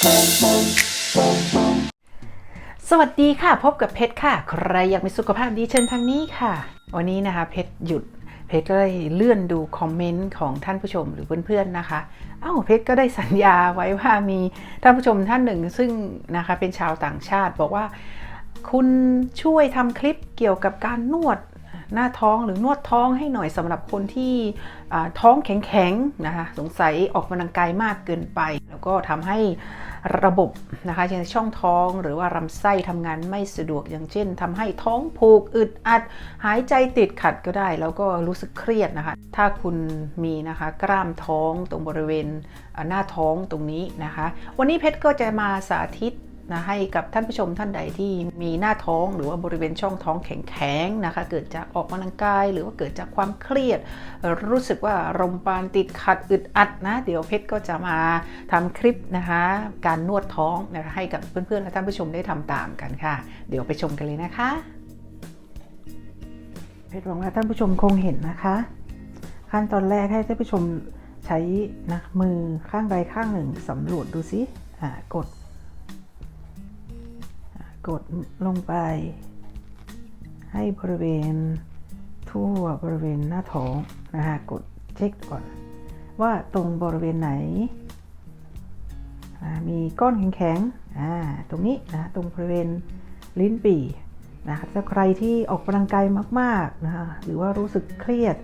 สวัสดีค่ะ พบกับเพชรค่ะ ใครอยากมีสุขภาพดีเชิญทางนี้ค่ะ วันนี้นะคะ เพชรหยุด เพชรก็เลยเลื่อนดูคอมเมนต์ของท่านผู้ชมหรือเพื่อนๆนะคะ เอ้า เพชรก็ได้สัญญาไว้ว่ามีท่านผู้ชมท่านหนึ่ง ซึ่งนะคะเป็นชาวต่างชาติบอกว่าคุณช่วยทำคลิปเกี่ยวกับการนวด หน้าท้องหรือนวดท้องให้หน่อยสำหรับคนที่ท้องแข็งๆนะคะสงสัยออกกำลังกายมากเกินไป แล้วก็ทำให้ระบบนะคะอย่างช่องท้องหรือว่าลำไส้ทำงานไม่สะดวกอย่างเช่นทำให้ท้องผูกอึดอัด หายใจติดขัดก็ได้ แล้วก็รู้สึกเครียดนะคะ ถ้าคุณมีนะคะกล้ามท้องตรงบริเวณหน้าท้องตรงนี้นะคะ วันนี้เพชรก็จะมาสาธิต นะให้กับท่านผู้ชมท่านใดที่มีหน้าท้องหรือว่าบริเวณช่องท้องแข็งๆนะคะเกิดจากออกกำลังกาย หรือว่าเกิดจากความเครียด รู้สึกว่าลมปานติดขัดอึดอัดนะ เดี๋ยวเพชรก็จะมาทำคลิปนะคะ การนวดท้องนะคะให้กับเพื่อนๆและท่านผู้ชมได้ทำตามกันค่ะ เดี๋ยวไปชมกันเลยนะคะ เพชรหวังว่าท่านผู้ชมคงเห็นนะคะ ขั้นตอนแรกให้ท่านผู้ชมใช้นะมือข้างใดข้างหนึ่งสำรวจดูสิอ่ากด กดลงไป ให้บริเวณทั่วบริเวณหน้าท้องนะคะกดเช็คก่อน ว่าตรงบริเวณไหน มีก้อนแข็งๆอ่าตรงนี้นะตรงบริเวณลิ้นปี่นะคะถ้าใครที่ออกกำลังกายมากๆนะคะหรือว่ารู้สึกเครียด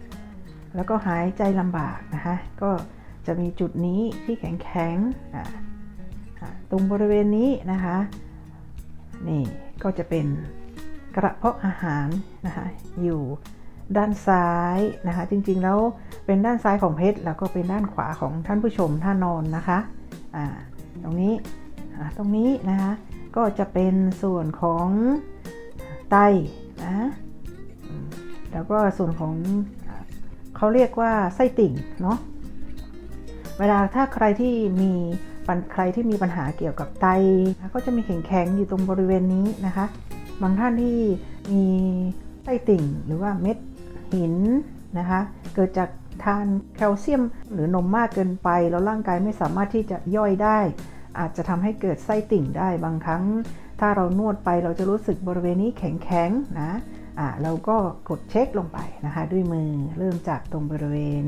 แล้วก็หายใจลำบากนะคะก็จะมีจุดนี้ที่แข็งๆอ่าอ่าตรงบริเวณนี้นะคะ นี่ก็จะเป็นกระเพาะอาหารนะคะอยู่ด้านซ้ายนะคะจริงๆแล้วเป็นด้านซ้ายของเพชรแล้วก็เป็นด้านขวาของท่านผู้ชมท่านอนนะคะอ่าตรงนี้อ่าตรงนี้นะคะก็จะเป็นส่วนของไตนะแล้วก็ส่วนของเขาเรียกว่าไส้ติ่งเนาะเวลาถ้าใครที่มี ใครที่มีปัญหาเกี่ยวกับไตก็จะมีแข็งๆอยู่ตรงบริเวณนี้นะคะ บางท่านที่มีไส้ติ่งหรือว่าเม็ดหินนะคะ เกิดจากทานแคลเซียมหรือนมมากเกินไป แล้วร่างกายไม่สามารถที่จะย่อยได้ อาจจะทำให้เกิดไส้ติ่งได้บางครั้ง ถ้าเรานวดไปเราจะรู้สึกบริเวณนี้แข็งๆนะอ่าเราก็กดเช็คลงไปนะคะ ด้วยมือเริ่มจากตรงบริเวณ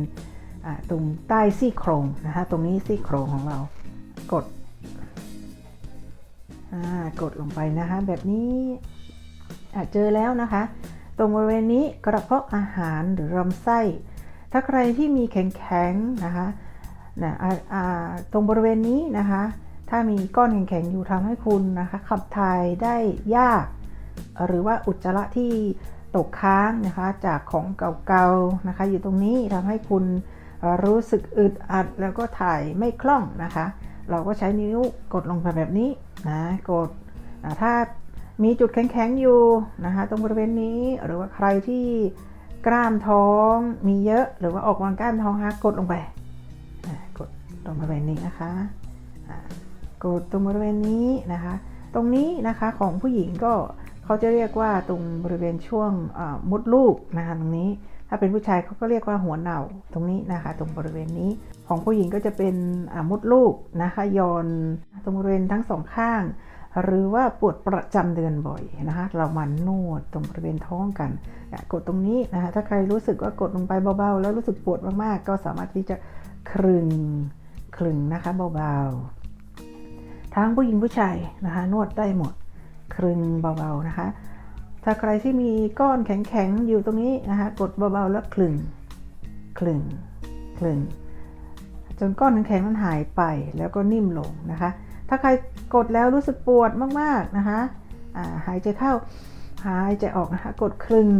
ตรงใต้ซี่โครงนะคะ ตรงนี้ซี่โครงของเรา กดอ่ากดลงไปนะคะแบบนี้เจอแล้วนะคะ ตรงบริเวณนี้กระเพาะอาหารหรือลำไส้ ถ้าใครที่มีแข็งๆนะคะนะอ่าตรงบริเวณนี้นะคะ ถ้ามีก้อนแข็งๆอยู่ทำให้คุณนะคะขับถ่ายได้ยาก หรือว่าอุจจาระที่ตกค้างนะคะจากของเก่าๆนะคะ อยู่ตรงนี้ทำให้คุณรู้สึกอึดอัดแล้วก็ถ่ายไม่คล่องนะคะ เราก็ใช้นิ้วกดลงไปแบบนี้นะกดถ้ามีจุดแข็งๆอยู่นะคะตรงบริเวณนี้หรือว่าใครที่กล้ามท้องมีเยอะหรือว่าออกกำลังกล้ามท้องฮะกดลงไปกดตรงบริเวณนี้นะคะกดตรงบริเวณนี้นะคะ ตรงนี้นะคะของผู้หญิงก็เขาจะเรียกว่าตรงบริเวณช่วงมดลูกนะคะตรงนี้ถ้าเป็นผู้ชายเขาก็เรียกว่าหัวเหน่าตรงนี้นะคะ ตรงบริเวณนี้ ของผู้หญิงก็จะเป็นอ่ามดลูกนะคะยอนตรงบริเวณทั้งสองข้าง หรือว่าปวดประจำเดือนบ่อยนะคะเรามานวดตรงบริเวณท้องกัน กดตรงนี้นะคะถ้าใครรู้สึกว่ากดลงไปเบาๆ แล้วรู้สึกปวดมากๆ ก็สามารถที่จะคลึงคลึงนะคะเบาๆ ทั้งผู้หญิงผู้ชายนะคะนวดได้หมดคลึงเบาๆนะคะถ้าใครที่มีก้อนแข็งๆอยู่ตรงนี้นะคะกดเบาๆแล้วคลึงคลึงคลึง จนก้อนแข็งๆนั้นหายไปแล้วก็นิ่มลงนะคะ ถ้าใครกดแล้วรู้สึกปวดมากๆนะคะาหายใจเข้าหายใจออกนะคะกดคลึง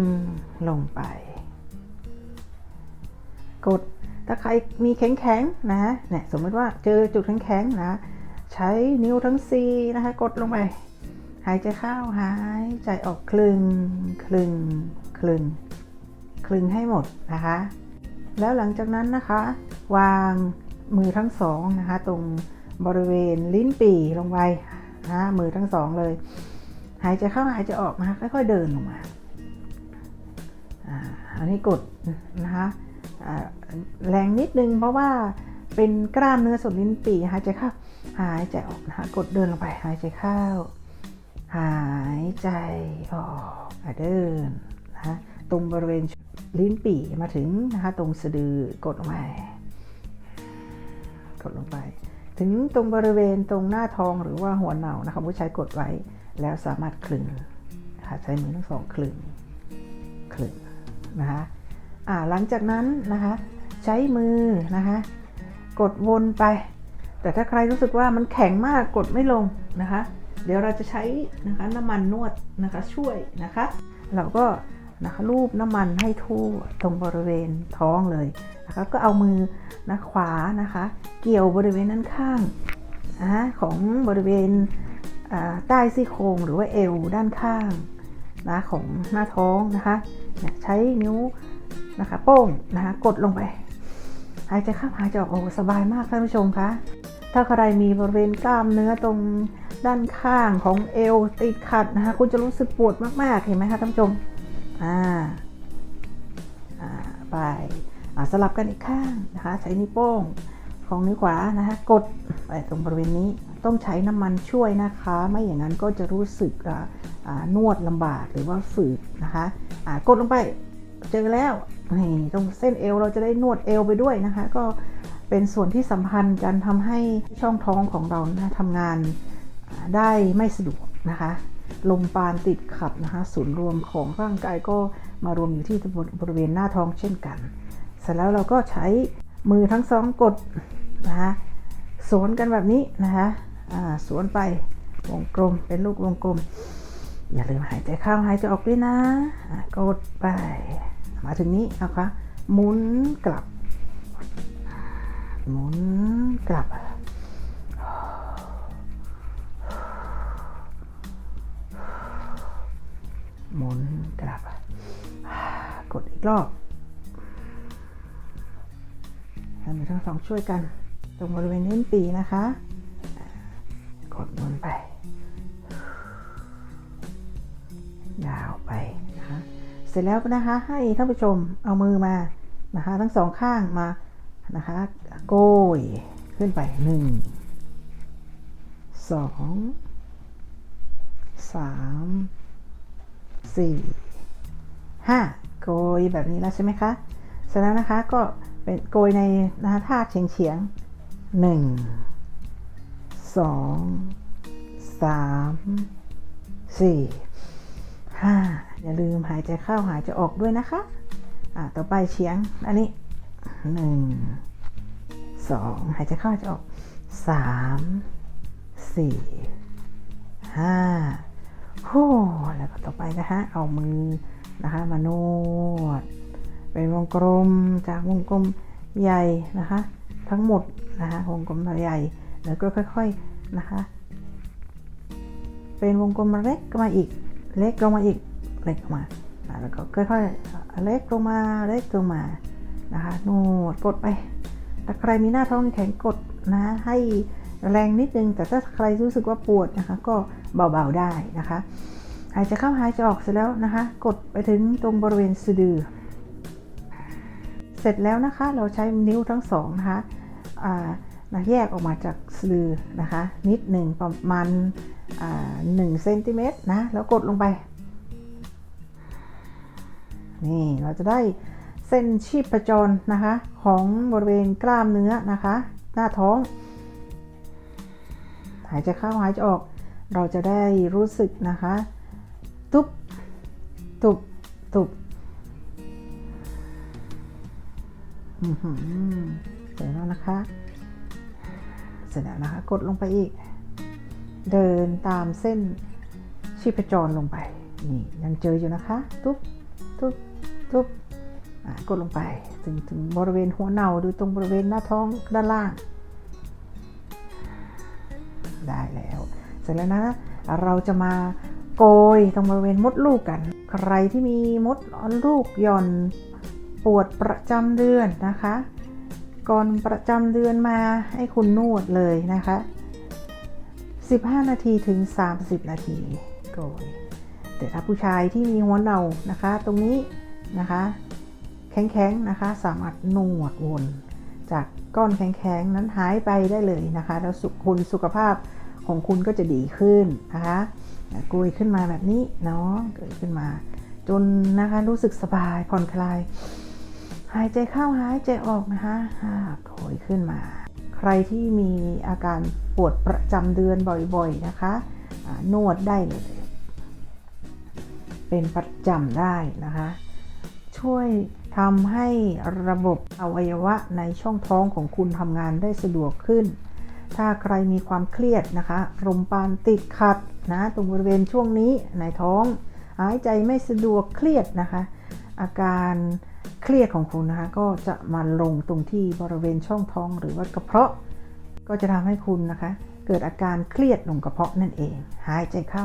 ลงไป กดถ้าใครมีแข็งๆนะเนี่ยสมมติว่าเจอจุดแข็งๆนะใช้นิ้วทั้งสี่นะคะกดลงไป หายใจเข้าหายใจออกคลึงคลึงคลึงคลึงให้หมดนะคะ แล้วหลังจากนั้นนะคะ วาง มือทั้งสองนะคะตรงบริเวณลิ้นปี่ลงไปนะมือทั้งสองเลย หายใจเข้าหายใจออกนะคะค่อยๆเดินลงมาอ่าอันนี้กดนะคะแรงนิดนึงเพราะว่าเป็นกล้ามเนื้อส่วนลิ้นปี่หายใจเข้าหายใจออกนะคะกดเดินลงไปหายใจเข้า หายใจออกเดินนะคะตรงบริเวณลิ้นปี่มาถึงนะคะตรงสะดือกดลงไป ดลงไป ถึงตรงบริเวณตรงหน้าท้องหรือว่าหัวเหนานะคะผู้ใช้กดไว้แล้วสามารถคลึงนะคะใช้มือทั้งสองคลึงคลึงนะคะอ่าหลังจากนั้นนะคะใช้มือนะคะกดวนไป แต่ถ้าใครรู้สึกว่ามันแข็งมากกดไม่ลงนะคะ เดี๋ยวเราจะใช้นะคะน้ำมันนวดนะคะช่วยนะคะ เราก็ นะคะรูปน้ำมันให้ทั่วตรงบริเวณท้องเลยนะคะก็เอามือนะขวานะคะ เกี่ยวบริเวณด้านข้างนะของบริเวณใต้ซี่โครงหรือว่าเอวด้านข้างนะของหน้าท้องนะคะเนี่ยใช้นิ้วนะคะโป้งนะคะกดลงไป หายใจเข้าหายใจออกโอ้สบายมากท่านผู้ชมคะถ้าใครมีบริเวณกล้ามเนื้อตรงด้านข้างของเอวติดขัดนะคะคุณจะรู้สึกปวดมากๆเห็นไหมคะท่านผู้ชม อ่าอ่าไปสลับกันอีกข้างนะคะ ใช้นิ้วโป้งของนิ้วขวานะคะ กดไปตรงบริเวณนี้ต้องใช้น้ำมันช่วยนะคะ ไม่อย่างนั้นก็จะรู้สึกนวดลำบากหรือว่าฝืดนะคะกดลงไปเจอแล้วนี่ตรงเส้นเอวเราจะได้นวดเอวไปด้วยนะคะ ก็เป็นส่วนที่สัมพันธ์กันทำให้ช่องท้องของเรานะทำงานได้ไม่สะดวกนะคะ ลมปานติดขัดนะคะศูนย์รวมของร่างกายก็มารวมอยู่ที่บริเวณหน้าท้องเช่นกัน เสร็จแล้วเราก็ใช้มือทั้งสองกดนะคะสวนกันแบบนี้นะคะสวนไปวงกลมเป็นลูกวงกลม อย่าลืมหายใจเข้าหายใจออกด้วยนะะกดไป มาถึงนี้นะคะหมุนกลับหมุนกลับ หมุนกลับ กดอีกรอบให้มือทั้งสองช่วยกัน ตรงบริเวณนิ้วปีนะคะ กดหมุนไป ยาวไปนะคะ เสร็จแล้วนะคะ ให้ท่านผู้ชมเอามือมานะคะ ทั้งสองข้างมานะคะ โกยขึ้นไปหนึ่งสองสาม สี่ห้าโกยแบบนี้แล้วใช่ไหมคะ เสร็จแล้วนะคะก็เป็นโกยในนะคะท่าเฉียงเฉียงหนึ่งสองสามสี่ห้าอย่าลืมหายใจเข้าหายใจออกด้วยนะคะอ่าต่อไปเฉียงอันนี้หนึ่งสองหายใจเข้าหายใจออกสามสี่ห้า โอ้แล้วก็ต่อไปนะคะเอามือนะคะมานวด เป็นวงกลมจากวงกลมใหญ่นะคะ ทั้งหมดนะคะวงกลมใหญ่ แล้วก็ค่อยๆนะคะ เป็นวงกลมเล็กมาอีก เล็กลงมาอีกเล็กมาแล้วก็ค่อยๆเล็กลงมาเล็กลงมานะคะนวดกดไปถ้าใครมีหน้าท้องแข็งกดนะให้ แรงนิดนึง แต่ถ้าใครรู้สึกว่าปวดนะคะ ก็เบาๆได้นะคะหายใจเข้าหายใจออกเสร็จแล้วนะคะ กดไปถึงตรงบริเวณสะดือ เสร็จแล้วนะคะเราใช้นิ้วทั้งสองนะคะนะแยกออกมาจากสะดือนะคะ นิดหนึ่งประมาณหนึ่งเซนติเมตรนะแล้วกดลงไป นี่เราจะได้เส้นชีพจรนะคะ ของบริเวณกล้ามเนื้อนะคะ หน้าท้องายใจเข้าหายใจออก เราจะได้รู้สึกนะคะ ตุบตุบตุบอือหือเสร็จแล้วนะคะ เสร็จแล้วนะคะ กดลงไปอีก เดินตามเส้นชีพจรลงไปนี่ยังเจออยู่นะคะ ตุ๊บตุ๊บตุ๊บกดลงไป ถึงถึงบริเวณหัวเน่าดูตรงบริเวณหน้าท้องด้านล่าง ได้แล้ว เสร็จแล้วนะ เราจะมาโกยตรงบริเวณมดลูกกัน ใครที่มีมดลูกหย่อนปวดประจำเดือนนะคะ ก่อนประจำเดือนมาให้คุณนวดเลยนะคะ 15 นาทีถึง 30 นาทีโกยแต่ถ้าผู้ชายที่มีหัวเน่านะคะ ตรงนี้นะคะ แข็งๆนะคะ สามารถนวดวนจากก้อนแข็งๆนั้นหายไปได้เลยนะคะ แล้วสุขคุณสุขภาพ ของคุณก็จะดีขึ้นนะคะกลุยขึ้นมาแบบนี้เนาะเกิดขึ้นมา จนนะคะรู้สึกสบายผ่อนคลาย หายใจเข้าหายใจออกนะคะอ่าโถยขึ้นมา ใครที่มีอาการปวดประจำเดือนบ่อยๆนะคะนวดได้เลย เป็นประจำได้นะคะ ช่วยทำให้ระบบอวัยวะในช่องท้องของคุณทำงานได้สะดวกขึ้น ถ้าใครมีความเครียดนะคะลมปานติดขัดนะตรงบริเวณช่วงนี้ในท้อง หายใจไม่สะดวกเครียดนะคะ อาการเครียดของคุณนะคะก็จะมาลงตรงที่บริเวณช่องท้องหรือว่ากระเพาะ ก็จะทำให้คุณนะคะ เกิดอาการเครียดลงกระเพาะนั่นเอง หายใจเข้า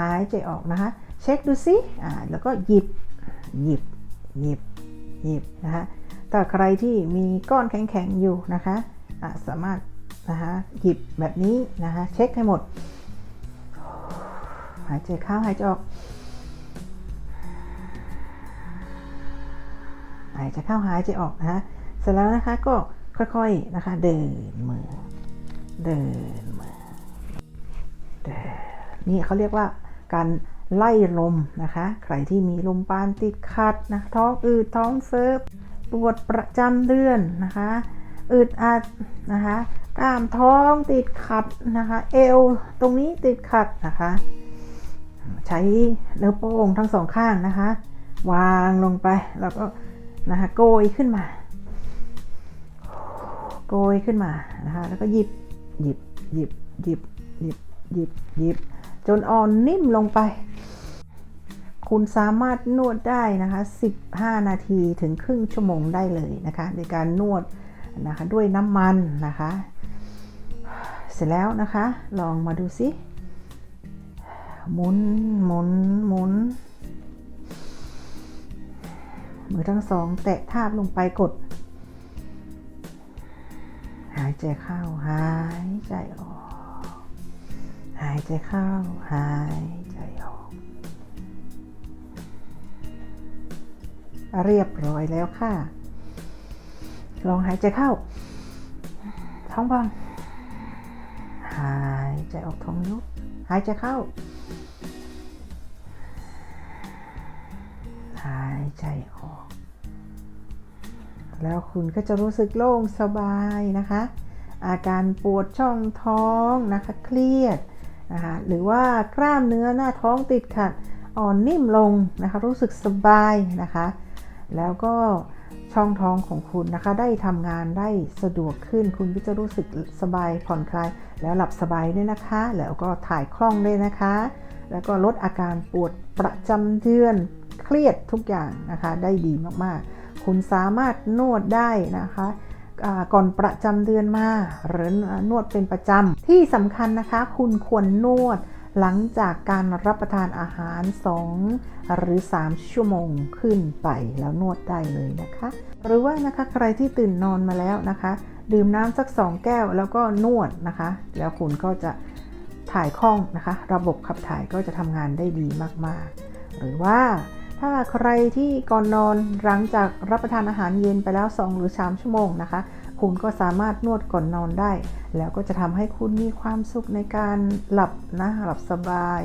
หายใจออกนะคะ เช็คดูซิอ่าแล้วก็หยิบหยิบหยิบหยิบนะคะถ้าใครที่มีก้อนแข็งๆอยู่นะคะะสามารถ นะคะหยิบแบบนี้นะคะเช็คให้หมด หายใจเข้าหายใจออก หายใจเข้าหายใจออกนะคะเสร็จแล้วนะคะก็ค่อยๆนะคะเดินมือ เดินมือเดินนี่เขาเรียกว่าการไล่ลมนะคะ ใครที่มีลมปานติดขัดนะท้องอืดท้องเฟ้อปวดประจำเดือนนะคะ อึดอัดนะคะ กล้ามท้องติดขัดนะคะ เอวตรงนี้ติดขัดนะคะ ใช้เนื้อโป้งทั้งสองข้างนะคะ วางลงไปแล้วก็นะคะโกยขึ้นมา โกยขึ้นมานะคะแล้วก็หยิบหยิบหยิบหยิบหยิบหยิบหยิบจนอ่อนนิ่มลงไป คุณสามารถนวดได้นะคะ 15 นาทีถึงครึ่งชั่วโมงได้เลยนะคะในการนวดนะคะด้วยน้ำมันนะคะ เสร็จแล้วนะคะ ลองมาดูสิหมุนหมุนหมุน มือทั้งสองแตะทาบลงไปกด หายใจเข้าหายใจออก หายใจเข้าหายใจออก เรียบร้อยแล้วค่ะ ลองหายใจเข้า ท้องพองหาย ใจออกท้องยุบหายใจเข้า หายใจออก แล้วคุณก็จะรู้สึกโล่งสบายนะคะ อาการปวดช่องท้องนะคะเครียดนะคะหรือว่ากล้ามเนื้อหน้าท้องติดขัดอ่อนนิ่มลงนะคะ รู้สึกสบายนะคะ แล้วก็ช่องท้องของคุณนะคะ ได้ทำงานได้สะดวกขึ้น คุณก็จะรู้สึกสบายผ่อนคลาย แล้วหลับสบายด้วยนะคะ แล้วก็ถ่ายคล่องด้วยนะคะ แล้วก็ลดอาการปวดประจำเดือนเครียดทุกอย่างนะคะ ได้ดีมากๆ คุณสามารถนวดได้นะคะก่อนประจำเดือนมาหรือนวดเป็นประจำที่สำคัญนะคะ คุณควรนวดหลังจากการรับประทานอาหาร 2 หรือ 3 ชั่วโมงขึ้นไปแล้วนวดได้เลยนะคะ หรือว่านะคะใครที่ตื่นนอนมาแล้วนะคะ ดื่มน้ำสัก 2 แก้วแล้วก็นวดนะคะ แล้วคุณก็จะถ่ายคล่องนะคะ ระบบขับถ่ายก็จะทำงานได้ดีมากๆ หรือว่าถ้าใครที่ก่อนนอนหลังจากรับประทานอาหารเย็นไปแล้ว 2 หรือ 3 ชั่วโมงนะคะ คุณก็สามารถนวดก่อนนอนได้ แล้วก็จะทำให้คุณมีความสุขในการหลับนะหลับสบาย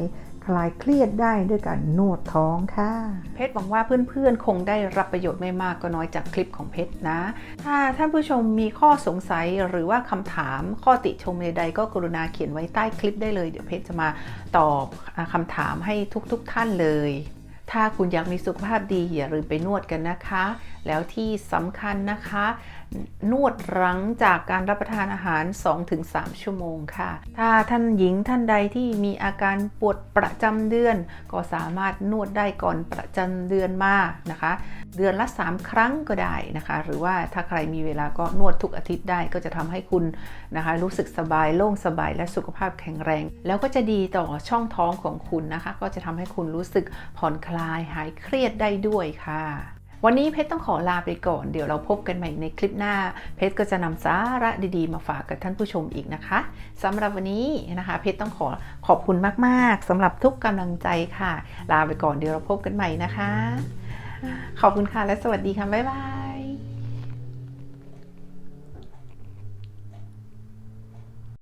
คลายเครียดได้ด้วยการนวดท้องค่ะ เพชรหวังว่าเพื่อนๆ คงได้รับประโยชน์ไม่มากก็น้อยจากคลิปของเพชรนะ ถ้าท่านผู้ชมมีข้อสงสัยหรือว่าคำถามข้อติชมใดๆก็กรุณาเขียนไว้ใต้คลิปได้เลย เดี๋ยวเพชรจะมาตอบอาคำถามให้ทุกๆท่านเลย ถ้าคุณอยากมีสุขภาพดีอย่าลืมไปนวดกันนะคะ แล้วที่สำคัญนะคะ นวดหลังจากการรับประทานอาหาร 2-3 ชั่วโมงค่ะ ถ้าท่านหญิงท่านใดที่มีอาการปวดประจำเดือน ก็สามารถนวดได้ก่อนประจำเดือนมานะคะ เดือนละ 3 ครั้งก็ได้นะคะ หรือว่าถ้าใครมีเวลาก็นวดทุกอาทิตย์ได้ก็จะทำให้คุณนะคะ รู้สึกสบายโล่งสบายและสุขภาพแข็งแรง แล้วก็จะดีต่อช่องท้องของคุณนะคะ ก็จะทำให้คุณรู้สึกผ่อนคลายหายเครียดได้ด้วยค่ะ วันนี้เพชรต้องขอลาไปก่อน เดี๋ยวเราพบกันใหม่ในคลิปหน้า เพชรก็จะนำสาระดีๆ มาฝากกับท่านผู้ชมอีกนะคะสำหรับวันนี้นะคะ เพชรต้องขอขอบคุณมากๆสำหรับทุกกำลังใจค่ะ ลาไปก่อนเดี๋ยวเราพบกันใหม่นะคะ ขอบคุณค่ะและสวัสดีค่ะบ๊ายบาย